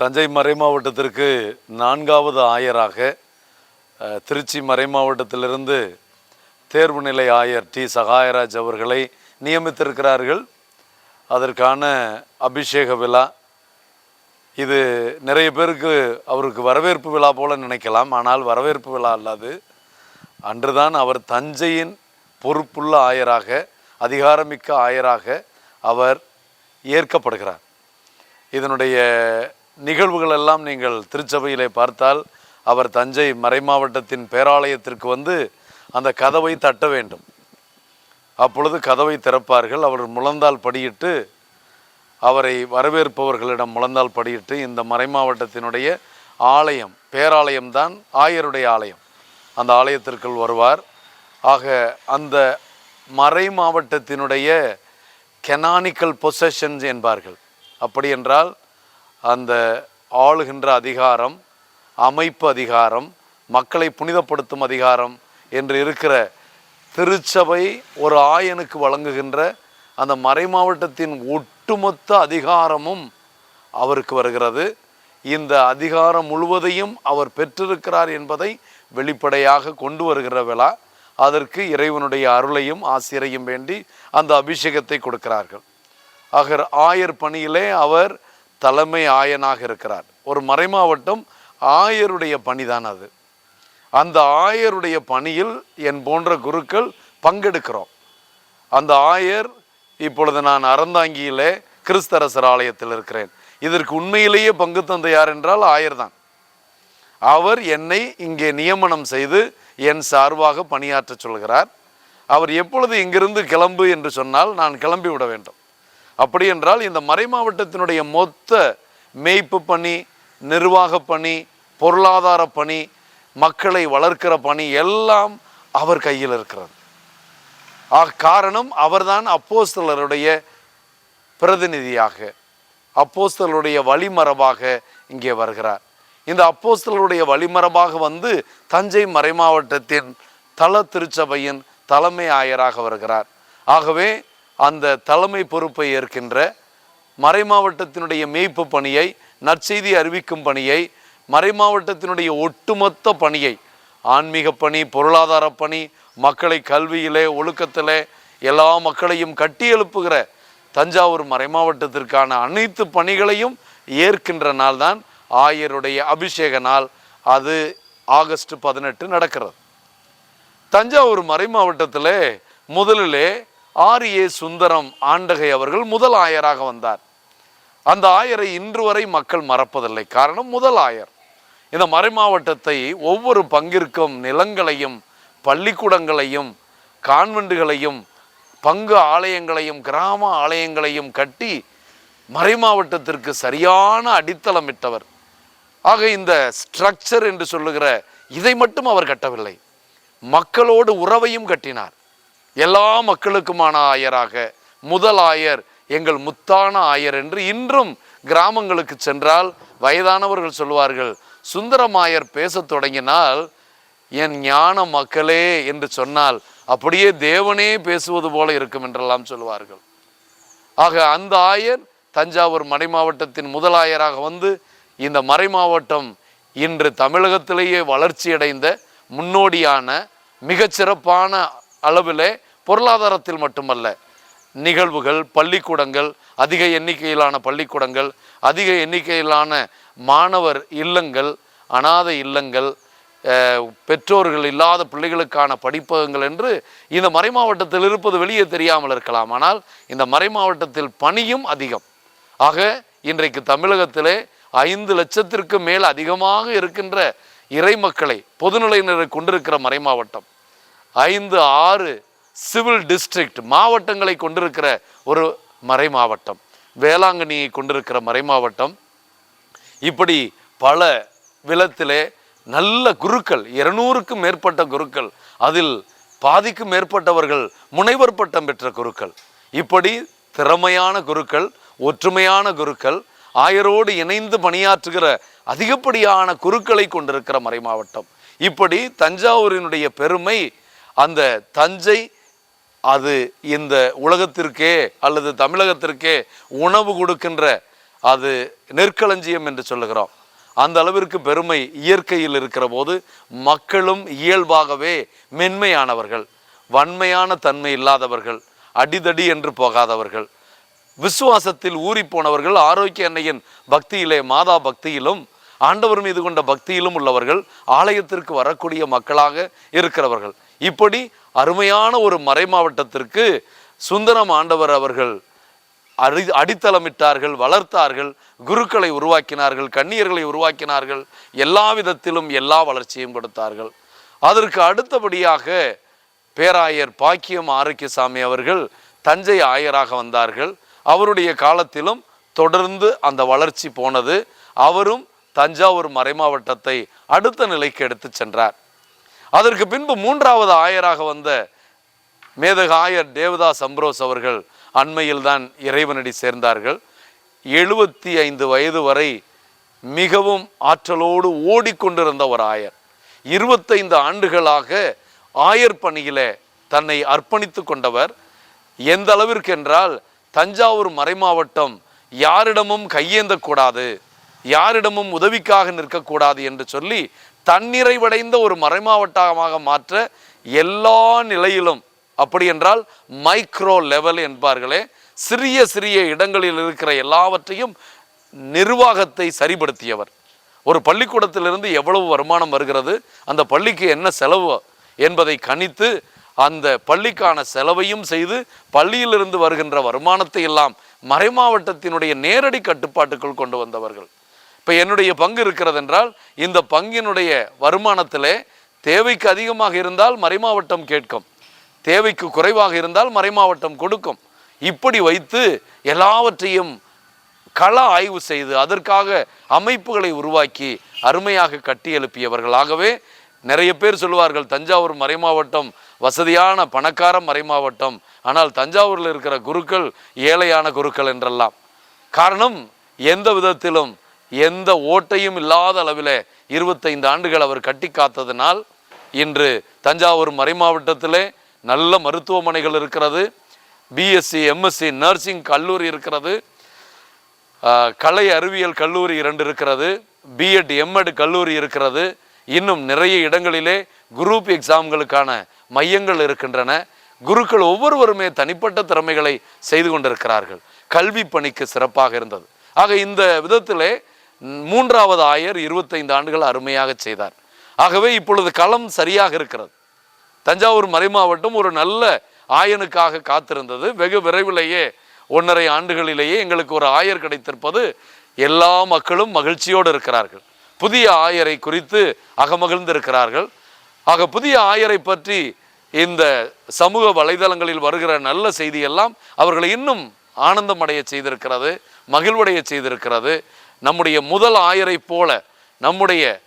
தஞ்சை மறை மாவட்டத்திற்கு நான்காவது ஆயராக திருச்சி மறை மாவட்டத்திலிருந்து தேர்வு நிலை ஆயர் டி. சகாயராஜ் அவர்களை நியமித்திருக்கிறார்கள். அதற்கான அபிஷேக விழா. இது நிறைய பேருக்கு அவருக்கு வரவேற்பு விழா போல நினைக்கலாம். ஆனால் வரவேற்பு விழா அல்லாது அன்றுதான் அவர் தஞ்சையின் பொறுப்புள்ள ஆயராக அதிகாரமிக்க ஆயராக அவர் ஏற்கப்படுகிறார். இதனுடைய நிகழ்வுகள் எல்லாம் நீங்கள் திருச்சபையிலே பார்த்தால் அவர் தஞ்சை மறைமாவட்டத்தின் பேராலயத்திற்கு வந்து அந்த கதவை தட்ட வேண்டும். அப்பொழுது கதவை திறப்பார்கள். அவர் முழந்தால் படியிட்டு அவரை வரவேற்பவர்களிடம் முழந்தால் படியிட்டு இந்த மறைமாவட்டத்தினுடைய ஆலயம் பேராலயம்தான் ஆயருடைய ஆலயம். அந்த ஆலயத்திற்குள் வருவார். ஆக அந்த மறை மாவட்டத்தினுடைய கெனானிக்கல் பொசஷன்ஸ் என்பார்கள். அப்படி என்றால் அந்த ஆளுகின்ற அதிகாரம் அமைப்பு அதிகாரம் மக்களை புனிதப்படுத்தும் அதிகாரம் என்று இருக்கிற திருச்சபை ஒரு ஆயனுக்கு வழங்குகின்ற அந்த மறை மாவட்டத்தின் ஒட்டுமொத்த அதிகாரமும் அவருக்கு வருகிறது. இந்த அதிகாரம் முழுவதையும் அவர் பெற்றிருக்கிறார் என்பதை வெளிப்படையாக கொண்டு வருகிற விழா. அதற்கு இறைவனுடைய அருளையும் ஆசிரியையும் வேண்டி அந்த அபிஷேகத்தை கொடுக்கிறார்கள். ஆகர் ஆயர் பணியிலே அவர் தலைமை ஆயனாக இருக்கிறார். ஒரு மறைமாவட்டம் ஆயருடைய பணிதான் அது. அந்த ஆயருடைய பணியில் என் போன்ற குருக்கள் பங்கெடுக்கிறோம். அந்த ஆயர் இப்பொழுது நான் அறந்தாங்கியிலே கிறிஸ்தரசர் ஆலயத்தில் இருக்கிறேன். இதற்கு உண்மையிலேயே பங்கு தந்த யார் என்றால் ஆயர் தான் அவர் என்னை இங்கே நியமனம் செய்து என் சார்பாக பணியாற்ற சொல்கிறார். அவர் எப்பொழுது இங்கிருந்து கிளம்பு என்று சொன்னால் நான் கிளம்பி விட வேண்டும். அப்படி என்றால் இந்த மறை மாவட்டத்தினுடைய மொத்த மேய்ப்பு பணி நிர்வாக பணி பொருளாதார பணி மக்களை வளர்க்கிற பணி எல்லாம் அவர் கையில் இருக்கிறது. ஆக காரணம் அவர்தான் அப்போஸ்தலருடைய பிரதிநிதியாக அப்போஸ்தலருடைய வழிமரபாக இங்கே வருகிறார். இந்த அப்போஸ்தலருடைய வழிமரபாக வந்து தஞ்சை மறைமாவட்டத்தின் தல திருச்சபையின் தலைமை ஆயராக வருகிறார். ஆகவே அந்த தலைமை பொறுப்பை ஏற்கின்ற மறைமாவட்டத்தினுடைய மேய்ப்பு பணியை நற்செய்தி அறிவிக்கும் பணியை மறைமாவட்டத்தினுடைய ஒட்டுமொத்த பணியை ஆன்மீக பணி பொருளாதார பணி மக்களை கல்வியிலே ஒழுக்கத்திலே எல்லா மக்களையும் கட்டி எழுப்புகிற தஞ்சாவூர் மறைமாவட்டத்திற்கான அனைத்து பணிகளையும் ஏற்கின்ற நாள் தான் ஆயருடைய அபிஷேக நாள். அது ஆகஸ்ட் பதினெட்டு நடக்கிறது. தஞ்சாவூர் மறைமாவட்டத்தில் முதலிலே ஆர் ஏ சுந்தரம் ஆண்டகை அவர்கள் முதல் ஆயராக வந்தார். அந்த ஆயரை இன்று வரை மக்கள் மறப்பதில்லை. காரணம் முதல் ஆயர். இந்த மறைமாவட்டத்தை ஒவ்வொரு பங்கிற்கும் நிலங்களையும் பள்ளிக்கூடங்களையும் கான்வெண்டுகளையும் பங்கு ஆலயங்களையும் கிராம ஆலயங்களையும் கட்டி மறைமாவட்டத்திற்கு சரியான அடித்தளமிட்டவர் ஆக இந்த ஸ்ட்ரக்சர் என்று சொல்லுகிற இதை மட்டும் அவர் கட்டவில்லை. மக்களோடு உறவையும் கட்டினார். எல்லா மக்களுக்குமான ஆயராக முதல் ஆயர் எங்கள் முத்தான ஆயர் என்று இன்றும் கிராமங்களுக்கு சென்றால் வயதானவர்கள் சொல்வார்கள் சுந்தரமாயர் பேசத் தொடங்கினால் என் ஞான மக்களே என்று சொன்னால் அப்படியே தேவனே பேசுவது போல இருக்கும் என்றெல்லாம் சொல்வார்கள். ஆக அந்த ஆயர் தஞ்சாவூர் மறை மாவட்டத்தின் முதல் ஆயராக வந்து இந்த மறை மாவட்டம் இன்று தமிழகத்திலேயே வளர்ச்சியடைந்த முன்னோடியான மிகச்சிறப்பான அளவிலே பொருளாதாரத்தில் மட்டுமல்ல நிகழ்வுகள் பள்ளிக்கூடங்கள் அதிக எண்ணிக்கையிலான பள்ளிக்கூடங்கள் அதிக எண்ணிக்கையிலான மாணவர் இல்லங்கள் அனாதை இல்லங்கள் பெற்றோர்கள் இல்லாத பிள்ளைகளுக்கான படிப்பகங்கள் என்று இந்த மறைமாவட்டத்தில் இருப்பது வெளியே தெரியாமல் இருக்கலாம். ஆனால் இந்த மறைமாவட்டத்தில் பணியும் அதிகம். ஆக இன்றைக்கு தமிழகத்திலே ஐந்து லட்சத்திற்கு மேல் அதிகமாக இருக்கின்ற இறை மக்களை பொதுநிலையினரை கொண்டிருக்கிற மறைமாவட்டம் ஐந்து ஆறு சிவில் டிஸ்ட்ரிக்ட் மாவட்டங்களை கொண்டிருக்கிற ஒரு மறை மாவட்டம் வேளாங்கண்ணியை கொண்டிருக்கிற மறை மாவட்டம் இப்படி பல விலத்திலே நல்ல குருக்கள் இருநூறுக்கும் மேற்பட்ட குருக்கள் அதில் பாதிக்கும் மேற்பட்டவர்கள் முனைவர் பட்டம் பெற்ற குருக்கள். இப்படி திறமையான குருக்கள் ஒற்றுமையான குருக்கள் ஆயரோடு இணைந்து பணியாற்றுகிற அதிகப்படியான குருக்களை கொண்டிருக்கிற மறைமாவட்டம். இப்படி தஞ்சாவூரினுடைய பெருமை அந்த தஞ்சை அது இந்த உலகத்திற்கே அல்லது தமிழகத்திற்கே உணவு கொடுக்கின்ற அது நெற்களஞ்சியம் என்று சொல்லுகிறோம். அந்த அளவிற்கு பெருமை இயற்கையில் இருக்கிற போது மக்களும் இயல்பாகவே மென்மையானவர்கள் வன்மையான தன்மை இல்லாதவர்கள் அடிதடி என்று போகாதவர்கள் விசுவாசத்தில் ஊறி போனவர்கள் ஆரோக்கிய அன்னையின் பக்தியிலே மாதா பக்தியிலும் ஆண்டவர் மீது கொண்ட பக்தியிலும் உள்ளவர்கள் ஆலயத்திற்கு வரக்கூடிய மக்களாக இருக்கிறவர்கள். இப்படி அருமையான ஒரு மறை மாவட்டத்திற்கு சுந்தரம் ஆண்டவர் அவர்கள் அடி அடித்தளமிட்டார்கள் வளர்த்தார்கள் குருக்களை உருவாக்கினார்கள் கன்னியர்களை உருவாக்கினார்கள் எல்லா விதத்திலும் எல்லா வளர்ச்சியும் கொடுத்தார்கள். அதற்கு அடுத்தபடியாக பேராயர் பாக்கியம் ஆரோக்கியசாமி அவர்கள் தஞ்சை ஆயராக வந்தார்கள். அவருடைய காலத்திலும் தொடர்ந்து அந்த வளர்ச்சி போனது. அவரும் தஞ்சாவூர் மறைமாவட்டத்தை அடுத்த நிலைக்கு எடுத்து சென்றார். அதற்கு பின்பு மூன்றாவது ஆயராக வந்த மேதக ஆயர் தேவதாஸ் அம்ப்ரோஸ் அவர்கள் அண்மையில் தான் இறைவனடி சேர்ந்தார்கள். எழுபத்தி ஐந்து வயது வரை மிகவும் ஆற்றலோடு ஓடிக்கொண்டிருந்த ஒரு ஆயர். இருபத்தைந்து ஆண்டுகளாக ஆயர் பணியிலே தன்னை அர்ப்பணித்து கொண்டவர். எந்த அளவிற்கு என்றால் தஞ்சாவூர் மறைமாவட்டம் யாரிடமும் கையேந்தக்கூடாது. யாரிடமும் உதவிக்காக நிற்கக்கூடாது என்று சொல்லி தன்னிறைவடைந்த ஒரு மறைமாவட்டமாக மாற்ற எல்லா நிலையிலும் அப்படி என்றால் மைக்ரோ லெவல் என்பார்களே சிறிய சிறிய இடங்களில் இருக்கிற எல்லாவற்றையும் நிர்வாகத்தை சரிபடுத்தியவர் ஒரு பள்ளிக்கூடத்திலிருந்து எவ்வளவு வருமானம் வருகிறது அந்த பள்ளிக்கு என்ன செலவு என்பதை கணித்து அந்த பள்ளிக்கான செலவையும் செய்து பள்ளியிலிருந்து வருகின்ற வருமானத்தை எல்லாம் மறைமாவட்டத்தினுடைய நேரடி கட்டுப்பாட்டுக்குள் கொண்டு வந்தவர்கள். இப்போ என்னுடைய பங்கு இருக்கிறது என்றால் இந்த பங்கினுடைய வருமானத்திலே தேவைக்கு அதிகமாக இருந்தால் மறைமாவட்டம் கேட்கும். தேவைக்கு குறைவாக இருந்தால் மறைமாவட்டம் கொடுக்கும். இப்படி வைத்து எல்லாவற்றையும் கள ஆய்வு செய்து அதற்காக அமைப்புகளை உருவாக்கி அருமையாக கட்டி எழுப்பியவர்களாகவே நிறைய பேர் சொல்லுவார்கள் தஞ்சாவூர் மறைமாவட்டம் வசதியான பணக்கார மறைமாவட்டம் ஆனால் தஞ்சாவூரில் இருக்கிற குருக்கள் ஏழையான குருக்கள் என்றெல்லாம். காரணம் எந்த விதத்திலும் எந்த ஓட்டையும் இல்லாத அளவில் இருபத்தைந்து ஆண்டுகள் அவர் கட்டி காத்ததினால் இன்று தஞ்சாவூர் மறைமாவட்டத்திலே நல்ல மருத்துவமனைகள் இருக்கிறது. பிஎஸ்சி எம்எஸ்சி நர்சிங் கல்லூரி இருக்கிறது. கலை அறிவியல் கல்லூரி இரண்டு இருக்கிறது. பிஎட் எம்எட் கல்லூரி இருக்கிறது. இன்னும் நிறைய இடங்களிலே குரூப் எக்ஸாம்களுக்கான மையங்கள் இருக்கின்றன. குருக்கள் ஒவ்வொருவருமே தனிப்பட்ட திறமைகளை செய்து கொண்டிருக்கிறார்கள். கல்வி பணிக்கு சிறப்பாக இருந்தது. ஆக இந்த விதத்திலே மூன்றாவது ஆயர் இருபத்தைந்து ஆண்டுகள் அருமையாக செய்தார். ஆகவே இப்பொழுது களம் சரியாக இருக்கிறது. தஞ்சாவூர் மறைமாவட்டம் ஒரு நல்ல ஆயனுக்காக காத்திருந்தது. வெகு விரைவிலேயே ஒன்றரை ஆண்டுகளிலேயே எங்களுக்கு ஒரு ஆயர் கிடைத்திருப்பது. எல்லா மக்களும் மகிழ்ச்சியோடு இருக்கிறார்கள். புதிய ஆயரை குறித்து அகமகிழ்ந்திருக்கிறார்கள். ஆக புதிய ஆயரை பற்றி இந்த சமூக வலைதளங்களில் வருகிற நல்ல செய்தியெல்லாம் அவர்களை இன்னும் ஆனந்தம் அடைய செய்திருக்கிறது மகிழ்வடைய செய்திருக்கிறது. நம்முடைய முதல் ஆயரை போல நம்முடைய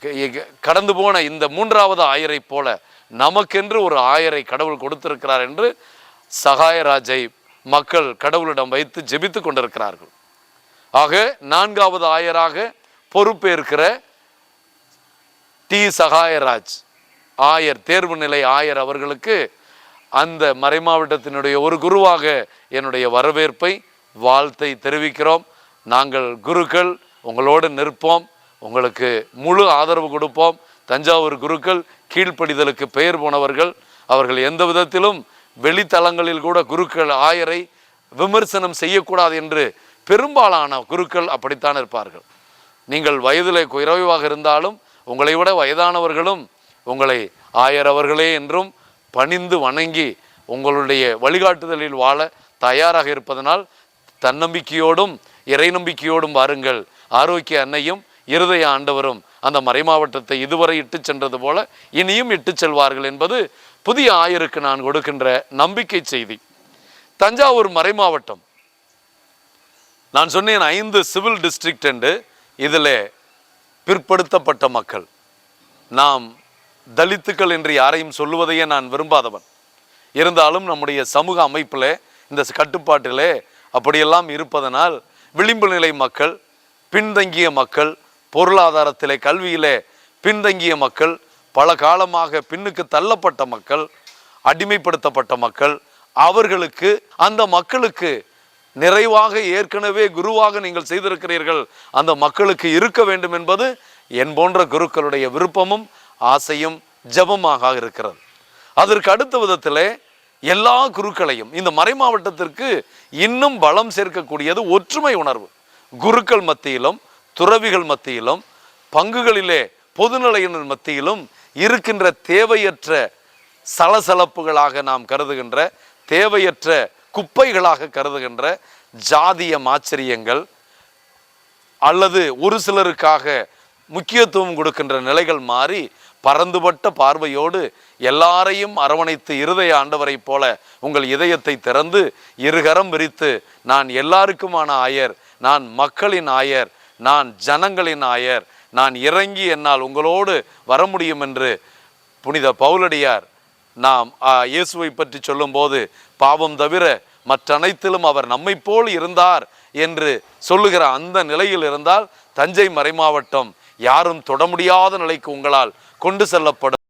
க- க- கடந்து போன இந்த மூன்றாவது ஆயரை போல நமக்கென்று ஒரு ஆயரை கடவுள் கொடுத்திருக்கிறார் என்று சகாயராஜை மக்கள் கடவுளிடம் வைத்து ஜெபித்து கொண்டிருக்கிறார்கள். ஆக நான்காவது ஆயராக பொறுப்பேற்கிற டி சகாயராஜ் ஆயர் தேர்வு நிலை ஆயர் அவர்களுக்கு அந்த மறைமாவட்டத்தினுடைய ஒரு குருவாக என்னுடைய வரவேற்பை வாழ்த்தை தெரிவிக்கிறோம். நாங்கள் குருக்கள் உங்களோடு நிற்போம் உங்களுக்கு முழு ஆதரவு கொடுப்போம். தஞ்சாவூர் குருக்கள் கீழ்ப்படிதலுக்கு பெயர் போனவர்கள் அவர்கள் எந்த விதத்திலும் வெளித்தலங்களில் கூட குருக்கள் ஆயரை விமர்சனம் செய்யக்கூடாது என்று பெரும்பாலான குருக்கள் அப்படித்தான் இருப்பார்கள். நீங்கள் வயதிலே குறைவாக இருந்தாலும் உங்களை விட வயதானவர்களும் உங்களை ஆயர் அவர்களே என்றும் பணிந்து வணங்கி உங்களுடைய வழிகாட்டுதலில் வாழ தயாராக இருப்பதனால் தன்னம்பிக்கையோடும் இறை நம்பிக்கையோடும் வாருங்கள். ஆரோக்கிய அன்னையும் இருதய ஆண்டவரும் அந்த மறைமாவட்டத்தை இதுவரை இட்டு சென்றது போல இனியும் இட்டு செல்வார்கள் என்பது புதிய ஆயருக்கு நான் கொடுக்கின்ற நம்பிக்கை செய்தி. தஞ்சாவூர் மறைமாவட்டம் நான் சொன்னேன் ஐந்து சிவில் டிஸ்ட்ரிக்ட் என்று. இதில் பிற்படுத்தப்பட்ட மக்கள். நாம் தலித்துக்கள் என்று யாரையும் சொல்லுவதையே நான் விரும்பாதவன். இருந்தாலும் நம்முடைய சமூக அமைப்பில் இந்த கட்டுப்பாட்டிலே அப்படியெல்லாம் இருப்பதனால் விளிம்பு நிலை மக்கள் பின்தங்கிய மக்கள் பொருளாதாரத்திலே கல்வியிலே பின்தங்கிய மக்கள் பல காலமாக பின்னுக்கு தள்ளப்பட்ட மக்கள் அடிமைப்படுத்தப்பட்ட மக்கள் அவர்களுக்கு அந்த மக்களுக்கு நிறைவாக ஏற்கனவே குருவாக நீங்கள் செய்திருக்கிறீர்கள். அந்த மக்களுக்கு இருக்க வேண்டும் என்பது என் போன்ற குருக்களுடைய விருப்பமும் ஆசையும் ஜெபமாக இருக்கிறது. அதற்கு அடுத்த விதத்திலே எல்லா குருக்களையும். இந்த மறைமாவட்டத்திற்கு இன்னும் பலம் சேர்க்கக்கூடியது ஒற்றுமை உணர்வு. குருக்கள் மத்தியிலும் துறவிகள் மத்தியிலும் பங்குகளிலே பொதுநிலையினர் மத்தியிலும் இருக்கின்ற தேவையற்ற சலசலப்புகளாக நாம் கருதுகின்ற தேவையற்ற குப்பைகளாக கருதுகின்ற ஜாதிய மாச்சரியங்கள் அல்லது ஒரு சிலருக்காக முக்கியத்துவம் கொடுக்கின்ற நிலைகள் மாறி பரந்துபட்ட பார்வையோடு எல்லாரையும் அரவணைத்து இருதய ஆண்டவரைப் போல உங்கள் இதயத்தை திறந்து இருகரம் விரித்து நான் எல்லாருக்குமான ஆயர் நான் மக்களின் ஆயர் நான் ஜனங்களின் ஆயர் நான் இறங்கி என்னால் உங்களோடு வர முடியும் என்று புனித பவுலடியார் நாம் இயேசுவை பற்றி சொல்லும்போது பாவம் தவிர மற்றனைத்திலும் அவர் நம்மைப் போல் இருந்தார் என்று சொல்லுகிற அந்த நிலையில் இருந்தால் தஞ்சை மறைமாவட்டம் யாரும் தொட முடியாத நிலைக்கு உங்களால் கொண்டு செல்லப்படும்.